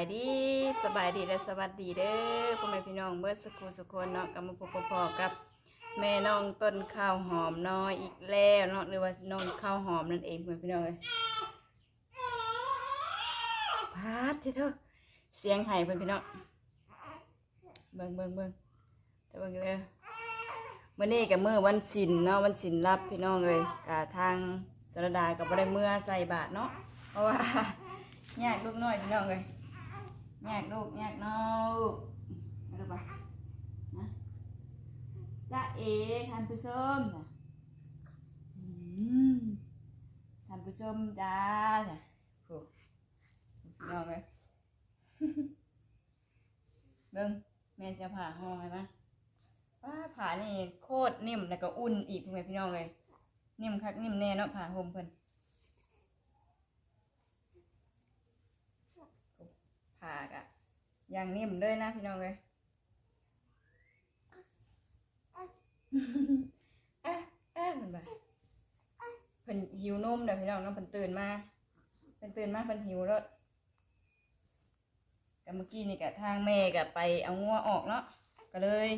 สบายดีสบายดีและสวัสดีเด้อพ่อแม่พี่น้องเบิร์สกูสุคนเนาะกับมาพบพอกับ แม่น้องต้นข้าวหอมน้อยอีกแล้วเนาะหรือว่าน้องข้าวหอมนั่นเองพ่อแม่พี่น้องเอ้ยพาดที่เถอะเสียงไห้เพื่อนพี่น้องเบิ่งเบิ่งเบิ่งแต่เบิ่งเลยมื่อนี้กับมื่อวันศิลเนาะวันศิลรับพี่น้องเลยกับทางสรดากับบ่ได้เมื่อใส่บาทเนาะเพราะว่าแยกลูกน้อยพี่น้องเลย แยกลูกแยกน้องเอาดูปะนะจ้าเอ๋ท่านผู้ชมจ้ะอืมท่านผู้ชมจ้าจ้ะโอ้พี่น้องเลยเบิ่งแม่จะผ่าห้องไหมนะว่าผ่านี่โคตรนิ่มแล้วก็อุ่นอีกพ่อแม่พี่น้องเลยนิ่มคักนิ่มแน่เนาะผ่าห่มเพิ่น ผ่ากะ อย่างนิ่มเลยนะพี่น้องเลยเอ๊ะเอ๊ะมันแบบเพิ่นหิวนมเด้อพี่น้องเน้องเพิ่นตื่นมาเพิ่นตื่นมาเพิ่นหิวแล้วกับเมื่อกี้นี่กะทางแม่กะไปเอางัวออกเนาะก็เลย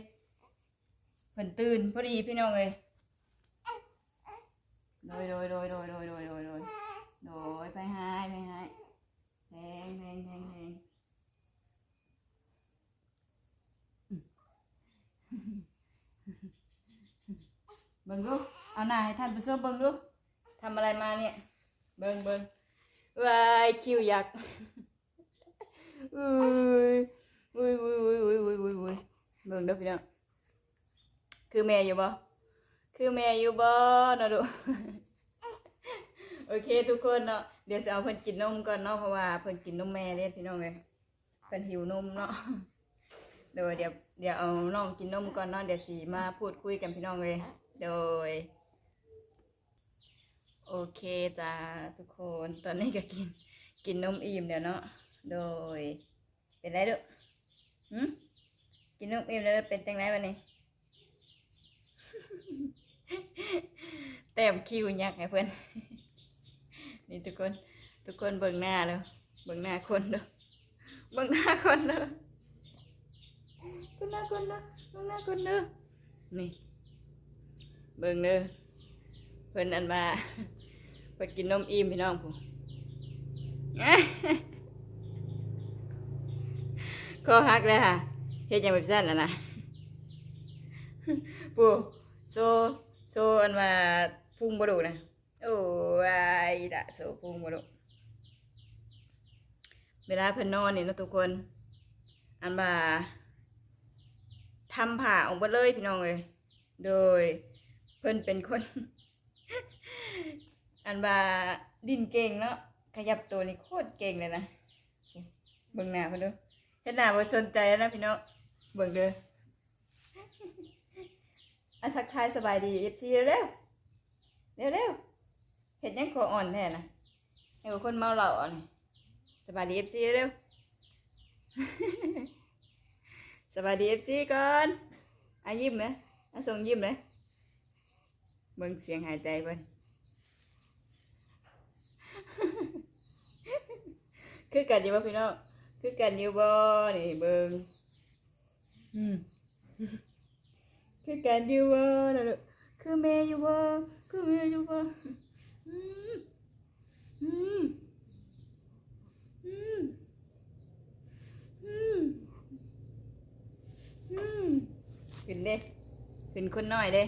เพิ่นตื่นพอดีพี่น้องเลยโดยโดยโดยโดยโดยโดยโดยโดยโดยไปหายไปหายแพงแพงแพงแพง บิ่งดูเอาหน้าให้ท่านผู้ชมเบิ่งดูทำอะไรมาเนี่ย เบิ่งเบิ่งวายคิวอยักอุ้ยอุ้ยอุ้ยอุ้ยอุ้ยอุ้ยอุ้ยอุ้ยเบิ่งเด้อพี่น้องคือแม่อยู่บ่คือแม่อยู่บ่เนาะดูโอเคทุกคนเนาะเดี๋ยวจะเอาเพิ่นกินนมก่อนเนาะเพราะว่าเพิ่นกินนมแม่เด้พี่น้องเลยเพิ่นหิวนมเนาะโดยเดี๋ยวเดี๋ยวเอาน้องกินนมก่อนเนาะเดี๋ยวสีมาพูดคุยกันพี่น้องเลย โดย โอเคจ้าทุกคนตอนนี้ก็กิน กินนมอิ่มเดี๋ยวเนาะโดย เป็นไรดุหืมกินนมอิ่มแล้วเป็นจังไรวันนี้แต้มคิวยักษ์ให้เพื่อนนี่ทุกคน ทุกคนเบิ่งหน้าเลยเบิ่งหน้าคนเด้อเบิ่งหน้าคนเด้อเบิ่งหน้าคนเด้อเบิ่งหน้าคนเด้อนี่ เบิ่งเด้อเพิ่นอันมาเพิ่นกินนมอิ่มพี่น้องผู้คอหักเลยค่ะเฮ็ดยังแบบสั้นน่ะนะผู้โซโซอันว่าพุ่งบ่ดูนะโอ้ยดะโสพุงมาลูกเวลาเพิ่นนอนนี่นะทุกคน อันว่าทำผ่าออกมาเลยพี่น้องเลยโดย เพิ่นเป็นคน อันว่าดินเก่งเนาะขยับตัวนี่โคตรเก่งเลยนะเบิ่งหน้าเพิ่นดูเฮ็ดหน้าบ่สนใจแล้วนะพี่น้องเบิ่งเด้ออะทักทายสบายดี FC เร็วๆเร็วเห็ดยังขออ่อนแท้นะให้คนเมาเหล้าอ่อนสบายดีเอฟซีเร็วสบายดีเอฟซีก่อนอายิ้มเลยอาส่งยิ้มเลย เบิ่งเสียงหายใจเพิ่นคือกันอยู่บ่พี่น้องคือกันอยู่บ่นี่เบิ่งอืมคือกันอยู่บ่นะลูกคือแม่อยู่บ่คือแม่อยู่บ่อืมอืมอืมอืมอืมขึ้นเด้ขึ้นคนน้อยเด้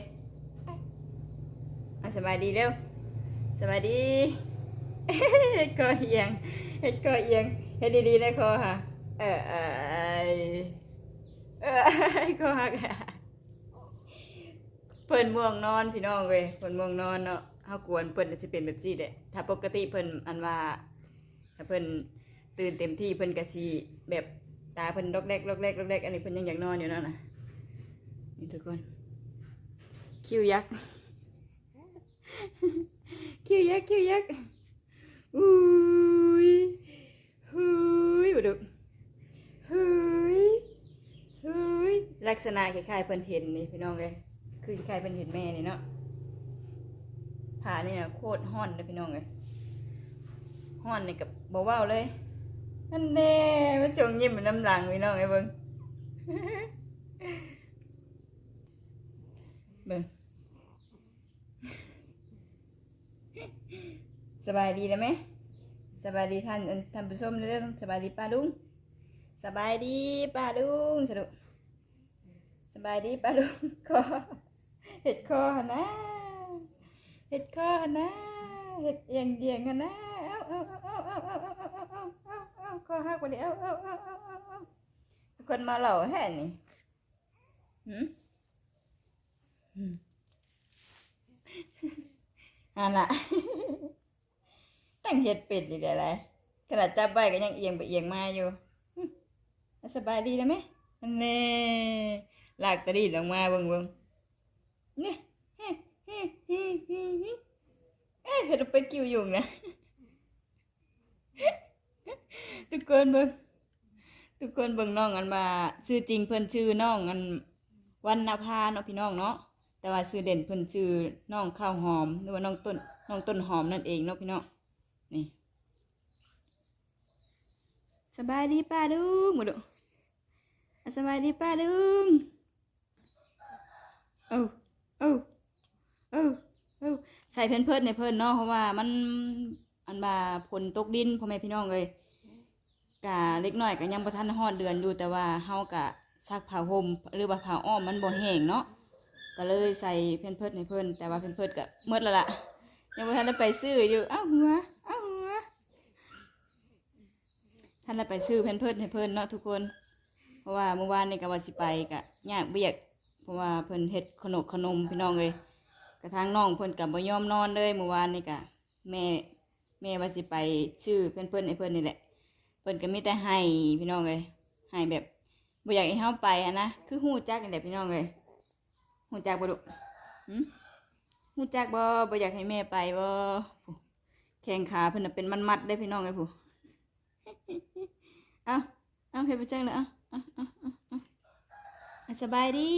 สบายดีเร็วสบายดีเฮ็ดคอเอียงเฮ็ดคอเอียงเฮ็ดดีๆนะคอค่ะ เออเออเออคอหักเพิ่นม่วงนอนพี่น้องเว้ยเพิ่นม่วงนอนเนาะเฮากวนเพิ่นสิเป็นแบบซี่เด้ถ้าปกติเพิ่นอันว่าถ้าเพิ่นตื่นเต็มที่เพิ่นก็สิแบบตาเพิ่นดอกแรกดอกแรกดอกแรกอันนี้เพิ่นยังอยากนอนอยู่นั่นน่ะนี่ทุกคนคิวยักษ์ คิวยักคิวยักอุ้ยหุยดุหุยหุยลักษณะคล้ายๆเพิ่นเห็นนี่พี่น้องเอ้ยคือคล้ายๆเพิ่นเห็นแม่นี่เนาะผ่านี่นะโคตรห้อนเลยพี่น้องเลยห้อนนี่กับเบาๆเลยอันแน่มาจงยิ้มเหมือนน้ำหลังพี่น้องไอ้เบิ่งเบิ่ง สบายดีแล้วไหมสบายดีท่านท่านผู้ชมเรื่องสบายดีป้าลุงสบายดีป้าลุงสรุปสบายดีป้าลุงคอเห็ดคอหนะเห็ดคอหนะเห็ดเอียงเอียงกันะเอาเอาเอาเอาเอาเอาเอาเอาเอาเอาคอหักไปดิเอาเอาเอาเอาเอาเอาคนมาเหล่าแห่นี่หืมอันน่ะ ตั้งเห็ดเป็ดอีกอะไรขนาดจับใบก็ยังเอียงไปเอียงมาอยู่สบายดีแล้วไหมอันนี้ลากตะดีลงมาเบิ่งเบิ่งเนี่ยเฮ้เฮ้เฮ้เฮ้เฮ้เอ้ยเห็ดเป็ดกิ้วยุงนะทุกคนเบิ่งทุกคนเบิ่งน้องอันมาชื่อจริงเพิ่นชื่อน้องอันวันนภาเนาะพี่น้องเนาะแต่ว่าชื่อเด่นเพิ่นชื่อน้องข้าวหอมหรือว่าน้องต้นน้องต้นหอมนั่นเองเนาะพี่น้องนี่ สบายดีป้าลุงหมาดูอะสบายดีป้าลุงเอ้าเอ้าเอ้าเอ้ใส่เพิ่นเพิ่นในเพิ่นเนาะเพราะว่ามันอันว่าฝนตกดินพ่อแม่พี่น้องเลยกะเล็กน้อยก็ยังบ่ทันฮอดเดือนอยู่แต่ว่าเฮากะซักผ้าห่มหรือว่าผ้าอ้อมมันบ่แห้งเนาะก็เลยใส่เพิ่นเพิดให้เพิ่นแต่ว่าเพิ่นเพิดก็หมดแล้วล่ะยังบ่ทันได้ไปซื้ออยู่อ้าวหัว ท่านได้ไปซื้อเพิ่นเพิดให้เพิ่นเนาะทุกคน เพราะว่าเมื่อวานนี่ก็ว่าสิไปก็ยากเบียกเพราะว่าเพิ่นเฮ็ดขนมขนมพี่น้องเลยกระทั่งน้องเพิ่นก็บ่ยอมนอนเลยเมื่อวานนี่ก็แม่แม่ว่าสิไปซื้อเพิ่นเพิ่นให้เพิ่นนี่แหละ เพิ่นก็มีแต่ให้พี่น้องเลยให้แบบบ่อยากให้เฮาไปอะนะคือฮู้จักนี่แหละพี่น้องเลยหูจักบ่ลูกหืมหูจักบ่บ่อยากให้แม่ไปบ่แข้งขาเพิ่นน่ะเป็นมัดๆได้พี่น้องไอ้ผู้ เอาเอาเฮ็ดไปจังเลยเอาเอาเอาเอาเอาเอาสบายดี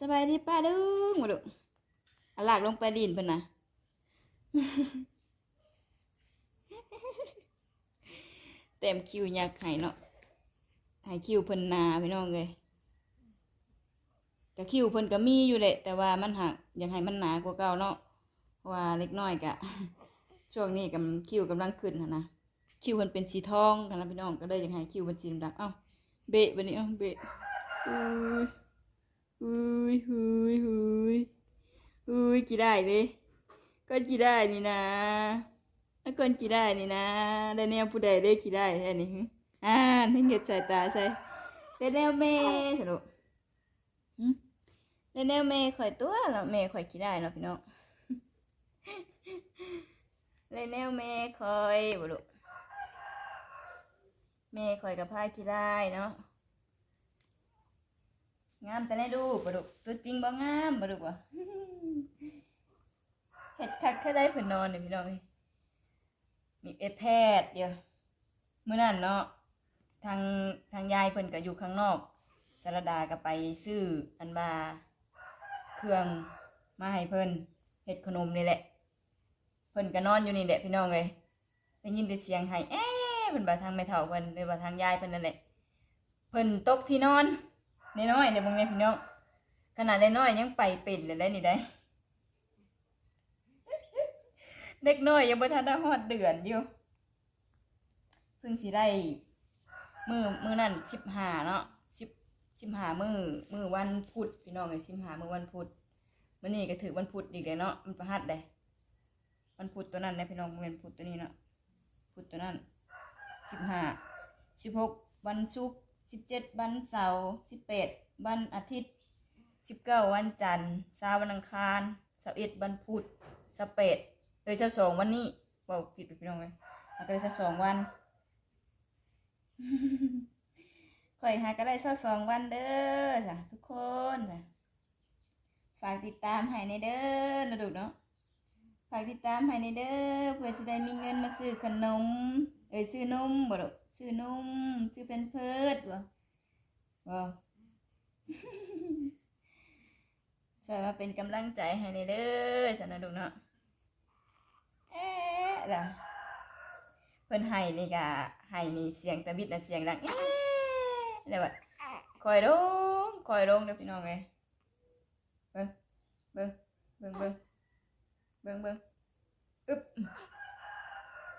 สบายดีป้าลุงบ่ลูกเอาลากลงไปดินเพิ่นน่ะเต็มคิวอยากให้เนาะให้คิวเพิ่นนาพี่น้องเอ้ยก็คิวเพิ่นก็มีอยู่แหละ แต่ว่ามันหักอยากให้มันหนากว่าเก่าเนาะเพราะว่าเล็กน้อยกะ ช่วงนี้กำคิวกำลังขึ้นหั้นนะ คิวมันเป็นสีทองกันนะพี่น้องก็เลยยากให้คิวมันสีดำเอ้าเบะบัดนี้เอ้าเบะอุ้ยอุ้ยอุ้ยอุ้ยอุ้ยกี่ได้เลยก็กี่ได้นี่นะแล้วคนกี่ได้นี่นะได้แนวผู้ใดได้กี่ได้แค่นี้อ่านี่เงียบสายตาใส่ได้แนวแม่สนุกแล้แนวแม่ข่อยตัวแล้วแม่ข่อยขี้ได้เนาพี่น้องแล้แนวแม่ข่อยบ่ลูก แม่ข่อยกับพายขี้ได้เนาะงามแต่ในดูปบ่ลูกตัวจริงบ่งามบ่ลูกวะเฮ็ดคักแค่ได้เพิ่นนอนเนี่ยพี่น้องมีเอแพทย์เดียวเมื้อนั้นเนาะทางทางยายเพิ่นก็อยู่ข้างนอกสารดาก็ไปซื้ออันบาเครื่องมาให้เพิ่นเฮ็ดขนมนี่แหละ เพิ่นก็นอนอยู่นี่แหละพี่น้องเลยได้ยินแต่เสียงไห้เอ๊ เพิ่นบ่าทางแม่เฒ่าเพิ่นหรือว่าทางยายเพิ่นนั่นแหละเพิ่นตกที่นอนน้อยๆเดี๋ยวมึงเนี่ยพี่น้องขนาดน้อยๆยังไปเป็นเลยได้นี่ได้เด็กน้อยยังบ่ทันได้ฮอดเดือนอยู่เพิ่งสิได้มือมือนั่นสิบห้าเนาะสิบสิบห้ามือมือวันพุธพี่น้องเลยสิบห้ามือวันพุธมื่อนี้ก็ถือวันพุธอีกเลยเนาะมันประหัดเลยวันพุธตัวนั้นนะพี่น้องบ่แมันพุธตัวนี้เนาะพุธตัวนั้น สิบห้าสิบหกวันศุกร์สิบเจ็ดวันเสาร์สิบแปดวันอาทิตย์สิบเก้าวันจันทร์สาวันอังคารสิบเอ็ดวันพุธสิบแปดเลยสิบสองวันนี้บอกผิดไปพี่น้องเลยมันก็เลยสิบสองวันข่อยหาก็ได้สักสองวันเด้อจ้ะทุกคนจ้ะฝากติดตามให้ในเด้อนะดูเนาะฝากติดตามให้ในเด้อเพื่อจะได้มีเงินมาซื้อขนม เอ้ยซื้อนมบ่ดอกซื้อนมซื้อเป็นเพิดบ่บ่ช่วยมาเป็นกำลังใจให้ในเด้อจ้ะนะดูเนาะเอ๊ะล่ะพิ่นให้นี่ก็ให้นี่เสียงตะบิดน่ะเสียงดังเอ๊ะแล้วว่าคอยลงคอยลงเด้อพี่น้องเอ้ยเบิ่งเบิ่งเบิ่งเบิ่งเบิ่งเบิ่งอึ๊บ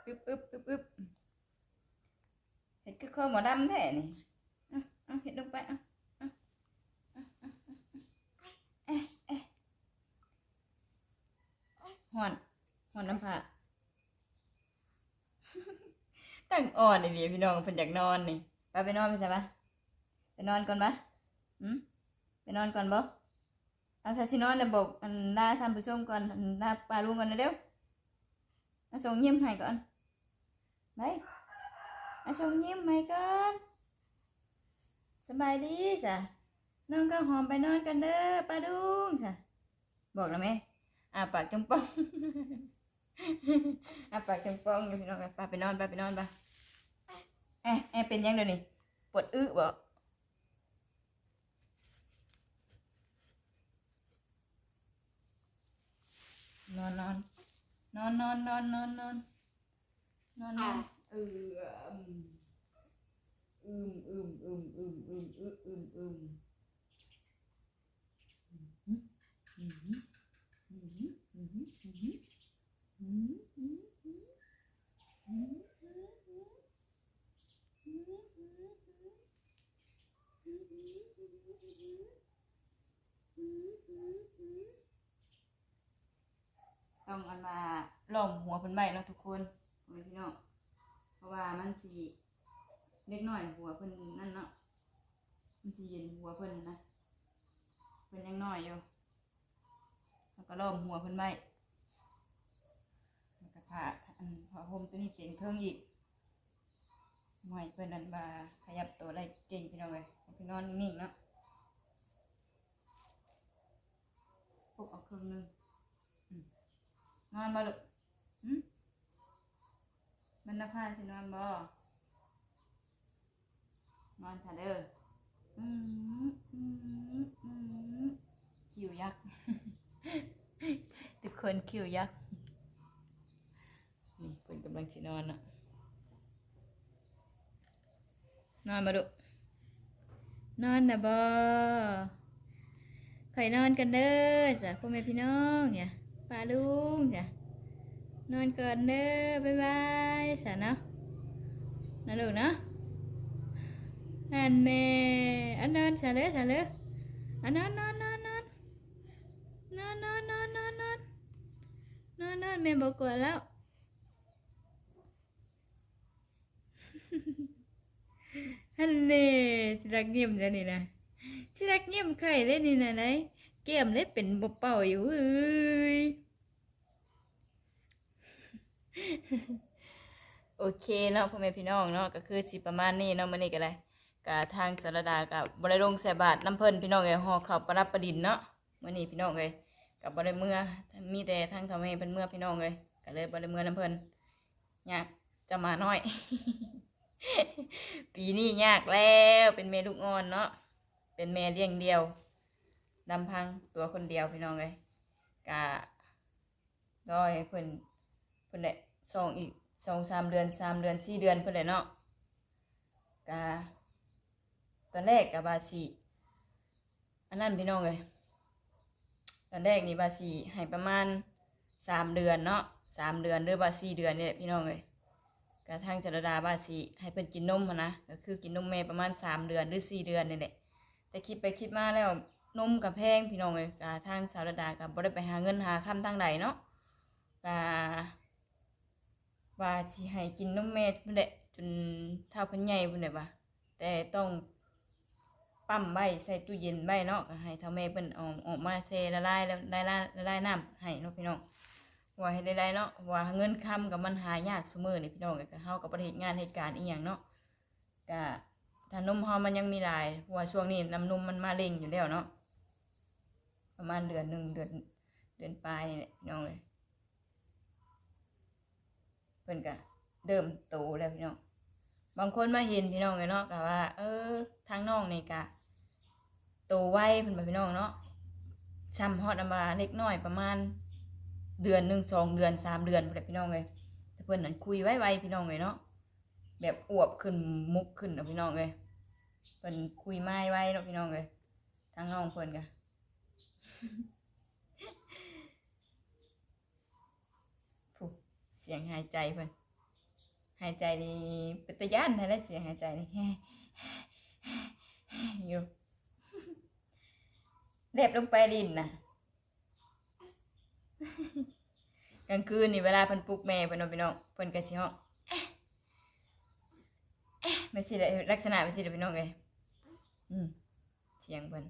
อึ๊บอึ๊บอึ๊บอึ๊บ เห็ดคือข้อหมอดำแท้นี่อะอะเห็ดลงไปอะอะอะอะอะเอ๊ะเอ๊ะห่อนหอนน้ำผ้าตั้งอ่อนนี่พี่น้องเพิ่นอยากนอนนี่ไปไปนอนไปใช่ปะไปนอนก่อนปะหืมไปนอนก่อนบ่เอาถ้าสินอนแล้วบอกอันลาท่านผู้ชมก่อนอันลาปลาลุงก่อนเร็วมาส่งยิ้มให้ก่อนไป มาส่งยิ้มให้ก่อนสบายดีจ้ะน้องก็หอมไปนอนกันเด้อปลาลุงจ้ะบอกแล้วไหมอ่าปากจงป้องอะปากจังฟองพี่น้องไปไปนอนไปไปนอนไปเอ๊ะเอ๊ะเป็นยังเดี๋ยวนี้ปวดอึบ่นอนนอนนอนนอนนอนนอนนอนนอน นอนเอออืมอืมอืมอืมอืมอืมอืมอืมอืมอืมอืมอืมอืมอืมต้องเอามาล้อมหัวเพิ่นไว้เนาะทุกคนพ่อแม่พี่น้อง เพราะว่ามันสิเล็กน้อยหัวเพิ่นนั่นเนาะมันสิเย็นหัวเพิ่นนะเพิ่นยังน้อยอยู่แล้วก็ล้อมหัวเพิ่นไว้แล้วก็ผ้าอันผ้าห่มตัวนี้เก่งเทิงอีกหมวยเพิ่นนั่นบาขยับตัวได้เก่งพี่น้องเลยพี่นอนนิ่งเนาะปลุกเอาครึ่งหนึงนอนบ่ลูกหืม มันนภาสินอนบ่นอนซะเด้ออืมอืมอืมคิวยักษ์ ทุกคนคิวยักษ์ นี่เพิ่นกำลังสินอนเนาะนอนมาดุนอนนะบ่ข่อยนอนกันเด้อจ้ะพ่อแม่พี่น้องเนี่ยป้าลุงจ้ะ นอนก่อนเด้อบ๊ายบายสะเนาะนะลูกเนาะอันแน่อันนอนสะเลยสะเลยอันนอนนอนนอนนอนนอนนอนนอนนอนนอนนอนนอนแม่บอกกวนแล้วฮันเน่สิรักเงียบจ้ะนี่นะสิรักเงียบไข่เลยนี่นะไหนเกมเลยเป็นบเป่าอยู่เอ้ย โอเคเนาะพ่อแม่พี่น้องเนาะก็คือสิประมาณนี้เนาะมื้อนี้ก็ได้กะทางสารดากับ่ได้ลงใส่บาตรน้ำเพิ่นพี่น้องเอ้ยฮอข้าวประดับประดินเนาะมื้อนี้พี่น้องเอ้ยก็บ่ได้เมื่อมีแต่ทางเขาแม่เพิ่นเมื่อพี่น้องเอ้ยก็เลยบ่ได้เมื่อน้ำเพิ่นยากจะมาน้อย ปีนี้ยากแล้วเป็นแม่ลูกอ่อนเนาะเป็นแม่เลี้ยงเดียวลำพังตัวคนเดียวพี่น้องเลยกะก็ให้เพิ่น เพิ่นได้สองอีกสองสามเดือนสามเดือนสี่เดือนเพิ่นได้เนาะกะตอนแรกกับบาสีอันนั้นพี่น้องเลยตอนแรกนี่บาสีให้ประมาณสามเดือนเนาะสามเดือนหรือบาสี่เดือนนี่แหละพี่น้องเลยกระทั่งจรดาบาสีให้เพิ่นกินนมนะก็คือกินนมแม่ประมาณสามเดือนหรือสี่เดือนนี่แหละแต่คิดไปคิดมาแล้วนมกับแพงพี่น้องเลยกะทางสาวดากับบ่ได้ไปหาเงินหาคำทางใดเนาะกะ ว่าสิให้กินนมแม่พุ่นแหละจนเท่าเพิ่นใหญ่พุ่นแหละว่าแต่ต้องปั๊มไว้ใส่ตู้เย็นไว้เนาะก็ให้เท่าแม่เพิ่นเอาออกมาแช่ละลายละลายละลายน้ำให้เนาะพี่น้องว่าให้ได้ๆเนาะว่าเงินคำกับมันหายากเสมอนี่พี่น้องก็เฮากับประเทศงานเหตุการณ์อีหยังเนาะก็ถ้านมเฮามันยังมีหลายว่าช่วงนี้น้ำนมมันมาเร่งอยู่แล้วเนาะประมาณเดือนหนึ่งเดือนเดือนปลายนี่แหละพี่น้องเลย พิ่นก็เริ่มโตแล้วพี่น้องบางคนมาเห็นพี่น้องเลยเนาะก็ว่า เออทางน้องนี่ก็โตไวเพิ่นว่าพี่น้องเนาะช้ำฮอดอมาเล็กน้อยประมาณ เดือนหนึ่งสองเดือนสามเดือนพุ่นแหละพี่น้องเลยแต่เพิ่นนั่นคุยไว้ๆพี่น้องเลยเนาะแบบอวบขึ้นมุกขึ้นเนาะพี่น้องเลยเพิ่นคุยไม้ไว้เนาะพี่น้องเลยทางน้องเพิ่นก็ผู้เสียงหายใจเพิ่นหายใจนี่เป็นตะย่านแท้เลยเสียงหายใจนี่อยู่เล็บลงไปลินนะกลางคืนนี่เวลาเพิ่นปลุกแม่เพิ่นเอาไปน้องเพิ่นก็สิฮ้องเอ๊ะเอ๊ะไม่สิได้ลักษณะไม่สิได้พี่น้องเลยอืมเสียงเพิ่น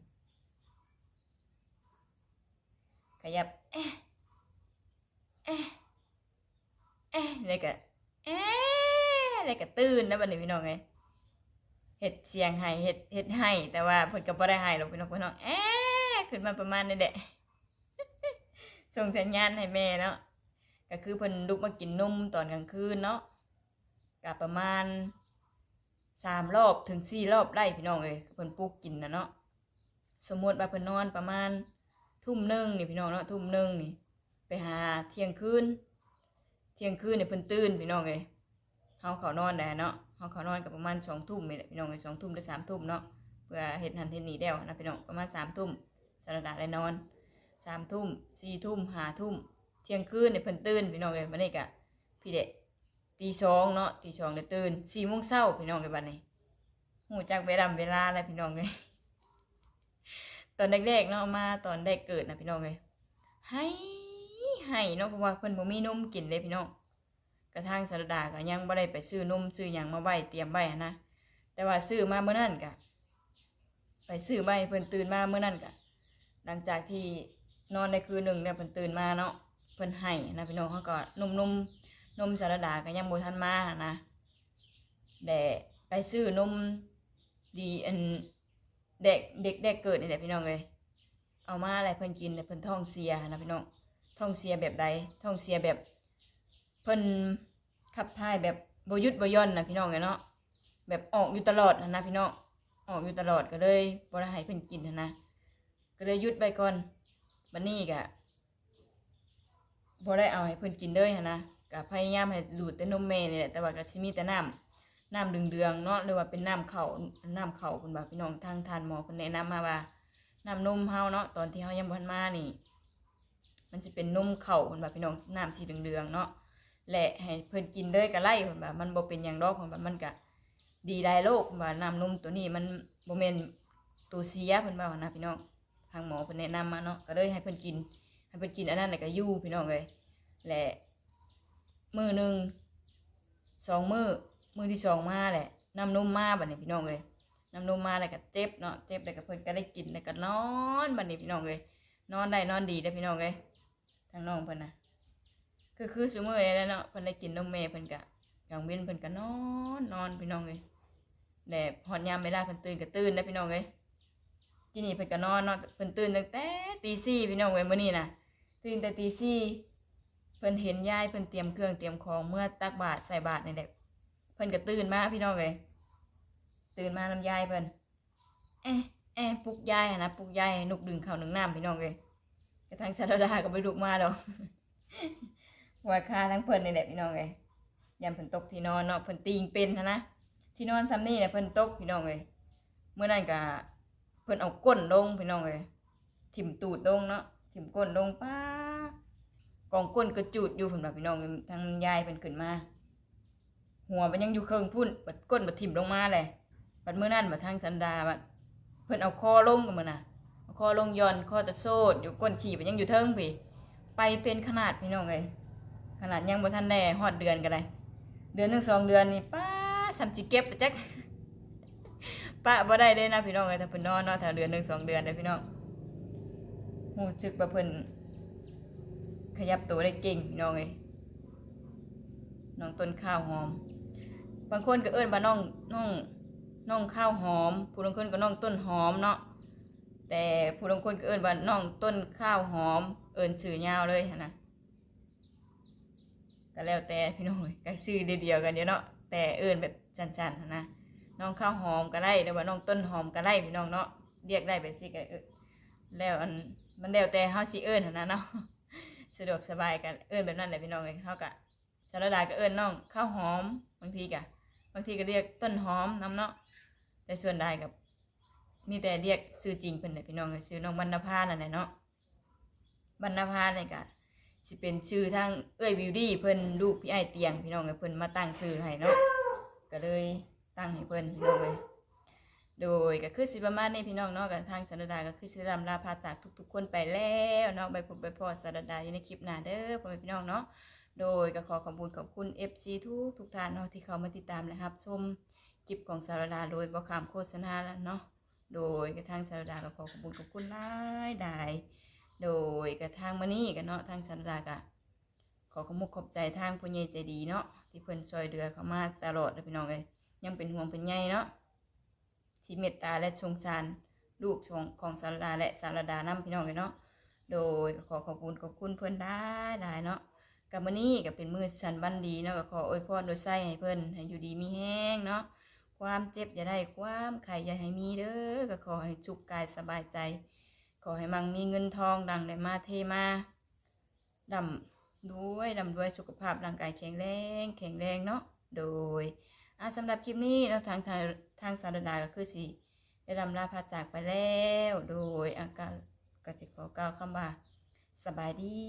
ขยับเอ๊ะเอ๊ะ เอ๊ะแล้วก็เอ๊ะแล้วก็ตื่นนะบัดนี้พี่น้องเลยเฮ็ดเสียงให้เฮ็ดเฮ็ดให้แต่ว่าเพิ่นก็บ่ได้ให้หรอกพี่น้องพิ่น้องเอ๊ะขึ้นมาประมาณนี้แหละส่งสัญญาณให้แม่เนาะก็คือเพิ่นลุกมากินนมตอนกลางคืนเนาะก็ประมาณสามรอบถึงสี่รอบได้พี่น้องเอ้ยเพิ่นปลุกกินนะเนาะสมมติว่าเพิ่นนอนประมาณทุ่มหนึ่งนี่พี่น้องเนาะทุ่มหนึ่งนี่ไปหาเที่ยงคืน ที่ยงคืนเนี่ยเพิ่นตื่นพี่น้องเอ้ยเฮาเขานอนได้เนาะเฮาเขานอนก็ประมาณสองทุ่มนี่แหละพี่น้องเอ้ยสองทุ่มหรือสามทุ่มเนาะ เพื่อเฮ็ดหันเฮ็ดนี่แล้วนะพี่น้องประมาณสามทุ่มสารดาได้นอนสามทุ่มสี่ทุ่มห้าทุ่ม เที่ยงคืนเนี่ยเพิ่นตื่นพี่น้องเลยวันนี้กะพี่เด็กตีสองเนาะตีสองเนี่ยตื่นสี่โมงเช้าพี่น้องเลยบัดนี้หูจักเวลาเวลาแล้วพี่น้องเลยตอนแรกๆเนาะมาตอนได้เกิดนะพี่น้องเลยให้ ให้เนาะเพราะว่าเพิ่นบ่มีนมกินเลยพี่น้องกระทั่งสารดาก็ยังบ่ได้ไปซื้อนมซื้อหยังมาไว้เตรียมไว้นะแต่ว่าซื้อมาเมื่อนั้นกะไปซื้อให้เพิ่นตื่นมาเมื่อนั้นกะหลังจากที่นอนในคืนหนึ่งเนี่ยเพิ่นตื่นมาเนาะเพิ่นให้นะพี่น้องเขาก็นมนมนมสารดาก็ยังบ่ทันมานะแต่ไปซื้อนมดีอันเด็กเด็กเด็กเกิดนี่แหละพี่น้องเลยเอามาอะไรเพิ่นกินแต่เพิ่นท้องเสียนะพี่น้อง ท้องเสียแบบใดท้องเสียแบบเพิ่นขับถ่ายแบบบยุดบย่อนนะพี่น้องเนาะแบบออกอยู่ตลอดนะพี่น้องออกอยู่ตลอดก็เลยบ่ได้ให้เพิ่นกินนะนะก็เลยยุดไปก่อนบันนี้กะบ่ได้เอาให้เพิ่นกินเลยนะกะพยายามให้ดูดแต่นมแม่นี่แหละแต่ว่าก็สิมีแต่น้ำน้ำเดืองๆเนาะหรือว่าเป็นน้ำเข่าน้ำเข่าเพิ่นว่าพี่น้องทางทานหมอเพิ่นแนะนำมาว่าน้ำนมเฮาเนาะตอนที่เฮายังบ่ทันมานี่ มันจะเป็นนมเข่าเพิ่นว่าพี่น้องน้ำสีเหลืองๆเนาะและให้เพิ่นกินเลยก็ไล่เพิ่นว่ามันบ่เป็นหยังดอกเพิ่นว่ามันก็ดีได้โลกเพิ่นว่าน้ำนมตัวนี้มันบ่แม่นตัวเสียเพิ่นว่านะพี่น้องทางหมอเพิ่นแนะนำมาเนาะก็เลยให้เพิ่นกินให้เพิ่นกินอันนั้นแหละก็ยู่พี่น้องเลยและมือหนึ่งสองมือมือที่สองมาแหละน้ำนมมาบัดนี้พี่น้องเลยน้ำนมมาแล้วก็เจ็บเนาะเจ็บแล้วก็เพิ่นก็ได้กินแล้วก็นอนบัดนี้พี่น้องเลยนอนได้นอนดีได้พี่น้องเลย ทางน้องเพิ่นนะคือคือซุมื้อนี้แล้วเนาะเพิ่นได้กินนมแม่เพิ่นก็กลางเว้นเพิ่นก็นอนนอนพี่น้องเลยและพอดยามเวลาเพิ่นตื่นก็ตื่นได้พี่น้องเลยทีนี่เพิ่นก็นอนนาะเพิ่นตื่นตั้งแต่ตีสี่พี่น้องเว้ยมื้อนี้นะตื่นแต่ตีสี่เพิ่นเห็นยายเพิ่นเตรียมเครื่องเตรียมของเมื่อตักบาตรใส่บาตรนี่แหละเพิ่นก็ตื่นมาพี่น้องเว้ยตื่นมานำยายเพิ่นเอ๊ะเอ๊ะปลุกยายนะปลุกยายหนุกดึงเข้าหนึ่งน้ำพี่น้องเว้ย กระทั่งชาดาดาก็ไปลุกมาดอกว่าคาทั้งเพิ่นนี่แหละพี่น้องเว้ยยามเพิ่นตกที่นอนเนาะเพิ่นตีงเป็นนะที่นอนซ้ำนี่เนี่ยเพิ่นตกพี่น้องเว้ยเมื่อนั้นก็เพิ่นเอาก้นลงพี่น้องเลยถิ่มตูดลงเนาะถิ่มก้นลงป้ากองก้นกระจูดอยู่เพิ่นว่าพี่น้องเอ้ยทางยายเพิ่นขึ้นมา หัวมันยังอยู่เครื่องพุ่นบัดก้นบัดถิ่มลงมาเลยบัดมื้อนั้นบัดทางสันดาบัดเพิ่นเอาคอลงกันมาน่ะเอา คอลงย่อนคอตะโซดอยู่ก้นขี่มันยังอยู่เทิงพี่ ไปเป็นขนาดพี่น้องเลยขนาดยังบ่ทันแน่ฮอดเดือนกันเลยเดือนหนึ่งสองเดือนนี่ป้าสัมสิเก็บไปจักปะบ่ได้เด้นะพี่น้องเอ้ยถ้าเพิ่นนอนเนาะถ้าเดือนหนึ่งสองเดือนเด้อพี่น้องหูจึกว่าเพิ่นขยับตัวได้เก่งพี่น้องเอ้ยน้องต้นข้าวหอม บางคนก็เอิ้นว่าน้องน้องน้องข้าวหอมผู้บางคนก็น้องต้นหอมเนาะ แต่ผู้บางคนก็เอิ้นว่าน้องต้นข้าวหอม เอิ้นชื่อยาวเลยนะก็แล้วแต่พี่น้องเอ้ยก็ชื่อเดียวๆกันเดียวเนาะแต่เอิ้นแบบจันจันนะน้องข้าวหอมก็ได้หรือว่าน้องต้นหอมก็ได้พี่น้องเนาะเรียกได้แบบสิก็เออแล้วอันมันแล้วแต่เฮาสิเอิ้นนนะเนาะสะดวกสบายกันเอิ้นแบบนั้นแหละพี่น้องเอ้ยเฮาก็สารดาก็เอิ้นน้องข้าวหอมบางทีก็บางทีก็เรียกต้นหอมน้ำเนาะแต่ส่วนใดกับ มีแต่เรียกชื่อจริงเพิ่นน่ะพี่น้องก็ชื่อน้องบรรณภานั่นแหละเนาะบรรณภาเนี่ยก็สิเป็นชื่อทางเอ้ยบิวดี้เพิ่นลูกพี่ไอเตียงพี่น้องเอ้ยเพิ่นมาตั้งชื่อให้เนาะก็เลยตั้งให้เพิ่นพี่น้องเอ้ยโดยก็คือสิประมาณนี้พี่น้องเนาะกับทางสารดาก็คือสิรำลาพาจากทุกๆคนไปแล้วเนาะไปพบไปพอสารดาอยู่ในคลิปหน้าเด้อพ่อแม่พี่น้องเนาะโดยก็ขอขอบคุณขอบคุณ FC ทุกทุกท่านเนาะที่เข้ามาติดตามและรับชมคลิปของสารดาโดยบ่ขามโฆษณาแล้วเนาะ โดยกระทั่งสารดาก็ขอขอบคุณขอบคุณหลายหลายโดยกระทั่งมานี่กันเนาะทางสารดาก็ขอขอบคุณขอบใจทางผู้ใหญ่ใจดีเนาะที่เพิ่นช่วยเหลือเขามาตลอดเลยพี่น้องเลยยังเป็นห่วงเป็นใยเนาะที่เมตตาและสงสารลูกของของสารดาและสารดานํพี่น้องเลยเนาะโดยขอขอบคุณขอบคุณเพิ่อนได้หลายเนาะกับมื้อนี้ก็เป็นมื้อสันบันดีเนาะก็ขออวยพรโดยไส้ให้เพิ่นให้อยู่ดีมีแห้งเนาะ ความเจ็บอย่าได้ความไข่อย่าให้มีเด้อก็ขอให้จุกกายสบายใจ ขอให้มังมีเงินทองดังได้มาเทมาดำด้วยดำด้วยสุขภาพร่างกายแข็งแรงแข็งแรงเนาะโดยอะสำหรับคลิปนี้เนาทางทางทางสารดาก็คือสิได้ดำลาพาจากไปแล้ว โดยอากาศกสิขอกล่าวคำว่าสบายดี